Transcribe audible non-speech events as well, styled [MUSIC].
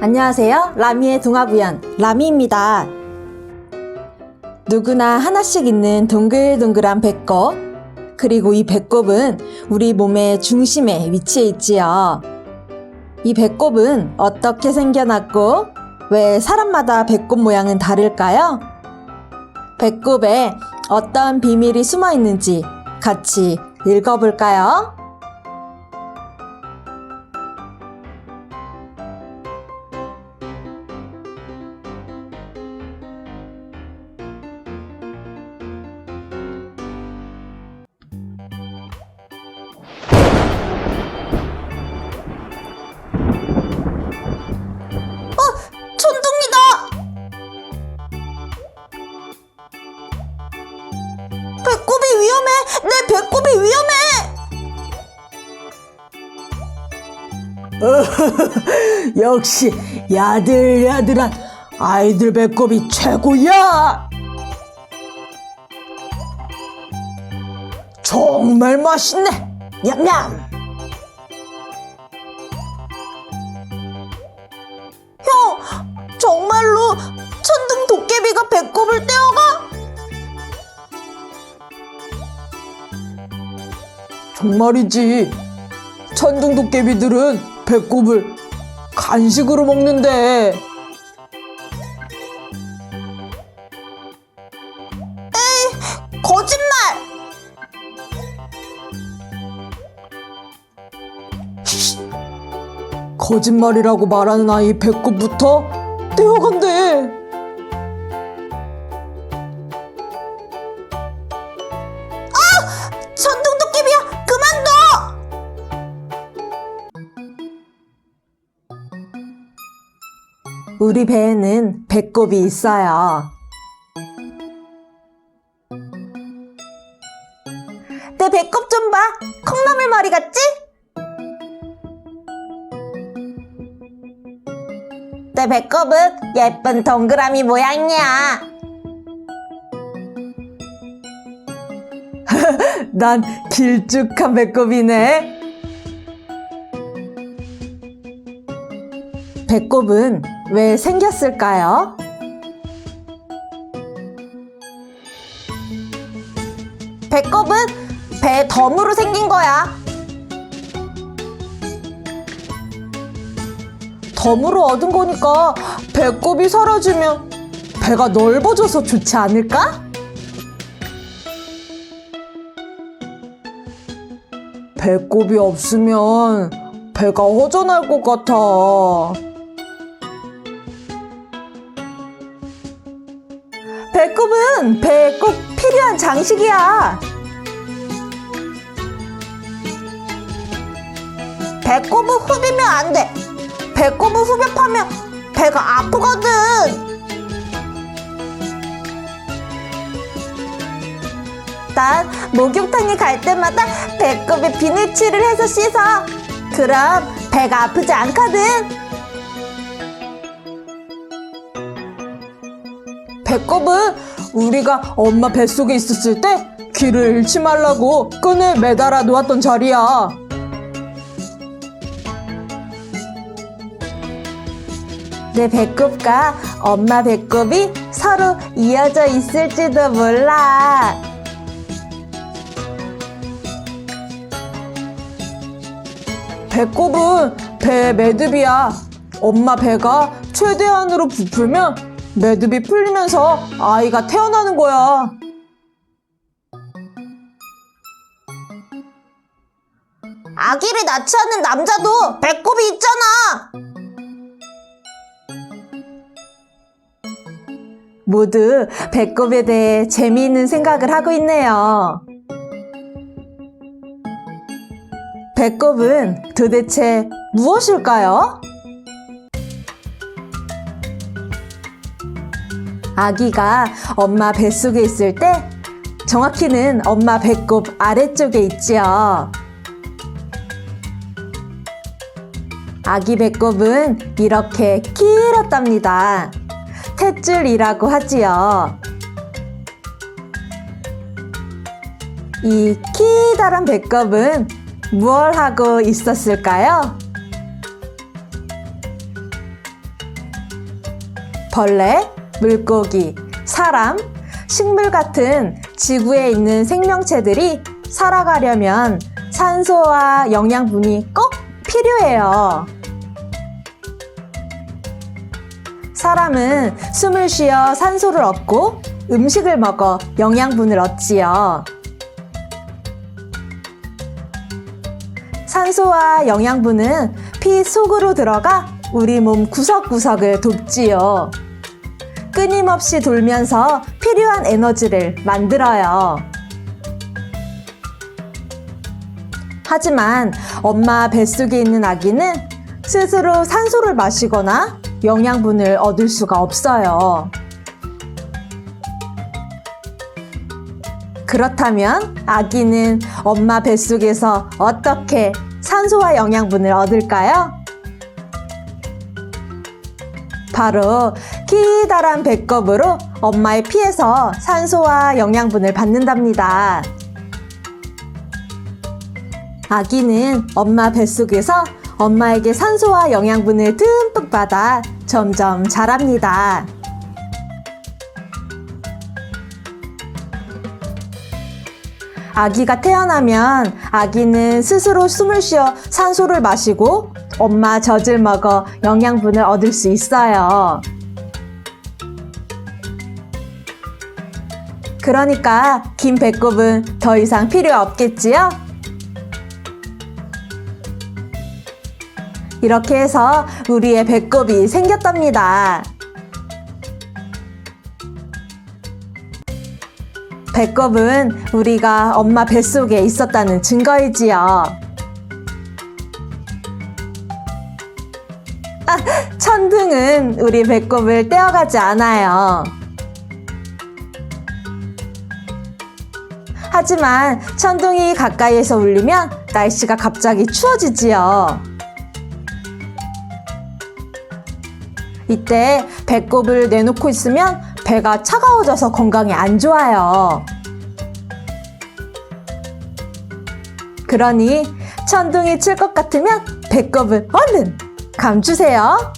안녕하세요. 라미의 동화구연 라미입니다. 누구나 하나씩 있는 동글동글한 배꼽. 그리고 이 배꼽은 우리 몸의 중심에 위치해 있지요. 이 배꼽은 어떻게 생겨났고 왜 사람마다 배꼽 모양은 다를까요? 배꼽에 어떤 비밀이 숨어 있는지 같이 읽어볼까요? 내 배꼽이 위험해! [LAUGHS] 역시 야들야들한 아이들 배꼽이 최고야! 정말 맛있네! 냠냠! 정말이지. 천둥 도깨비들은 배꼽을 간식으로 먹는데. 에이, 거짓말! 거짓말이라고 말하는 아이 배꼽부터 떼어간대. 우리 배에는 배꼽이 있어요. 내 배꼽 좀 봐. 콩나물 머리 같지? 내 배꼽은 예쁜 동그라미 모양이야. [LAUGHS] 난 길쭉한 배꼽이네. 배꼽은 왜 생겼을까요? 배꼽은 배 덤으로 생긴 거야. 덤으로 얻은 거니까 배꼽이 사라지면 배가 넓어져서 좋지 않을까? 배꼽이 없으면 배가 허전할 것 같아. 배꼽은 배에 꼭 필요한 장식이야. 배꼽을 후비면 안 돼. 배꼽을 후벼 파면 배가 아프거든. 난 목욕탕에 갈 때마다 배꼽에 비누칠을 해서 씻어. 그럼 배가 아프지 않거든. 배꼽은 우리가 엄마 뱃속에 있었을 때 귀를 잃지 말라고 끈을 매달아 놓았던 자리야. 내 배꼽과 엄마 배꼽이 서로 이어져 있을지도 몰라. 배꼽은 배의 매듭이야. 엄마 배가 최대한으로 부풀면 매듭이 풀리면서 아이가 태어나는 거야. 아기를 낳지 않는 남자도 배꼽이 있잖아. 모두 배꼽에 대해 재미있는 생각을 하고 있네요. 배꼽은 도대체 무엇일까요? 아기가 엄마 뱃속에 있을 때 정확히는 엄마 배꼽 아래쪽에 있지요. 아기 배꼽은 이렇게 길었답니다. 탯줄이라고 하지요. 이 키다란 배꼽은 무얼 하고 있었을까요? 벌레, 물고기, 사람, 식물 같은 지구에 있는 생명체들이 살아가려면 산소와 영양분이 꼭 필요해요. 사람은 숨을 쉬어 산소를 얻고 음식을 먹어 영양분을 얻지요. 산소와 영양분은 피 속으로 들어가 우리 몸 구석구석을 돕지요. 끊임없이 돌면서 필요한 에너지를 만들어요. 하지만 엄마 뱃속에 있는 아기는 스스로 산소를 마시거나 영양분을 얻을 수가 없어요. 그렇다면 아기는 엄마 뱃속에서 어떻게 산소와 영양분을 얻을까요? 바로 기다란 배꼽으로 엄마의 피에서 산소와 영양분을 받는답니다. 아기는 엄마 뱃속에서 엄마에게 산소와 영양분을 듬뿍 받아 점점 자랍니다. 아기가 태어나면 아기는 스스로 숨을 쉬어 산소를 마시고 엄마 젖을 먹어 영양분을 얻을 수 있어요. 그러니까 긴 배꼽은 더 이상 필요 없겠지요? 이렇게 해서 우리의 배꼽이 생겼답니다. 배꼽은 우리가 엄마 뱃속에 있었다는 증거이지요. [LAUGHS] 천둥은 우리 배꼽을 떼어가지 않아요. 하지만 천둥이 가까이에서 울리면 날씨가 갑자기 추워지지요. 이때 배꼽을 내놓고 있으면 배가 차가워져서 건강에 안 좋아요. 그러니 천둥이 칠 것 같으면 배꼽을 얼른 감주세요.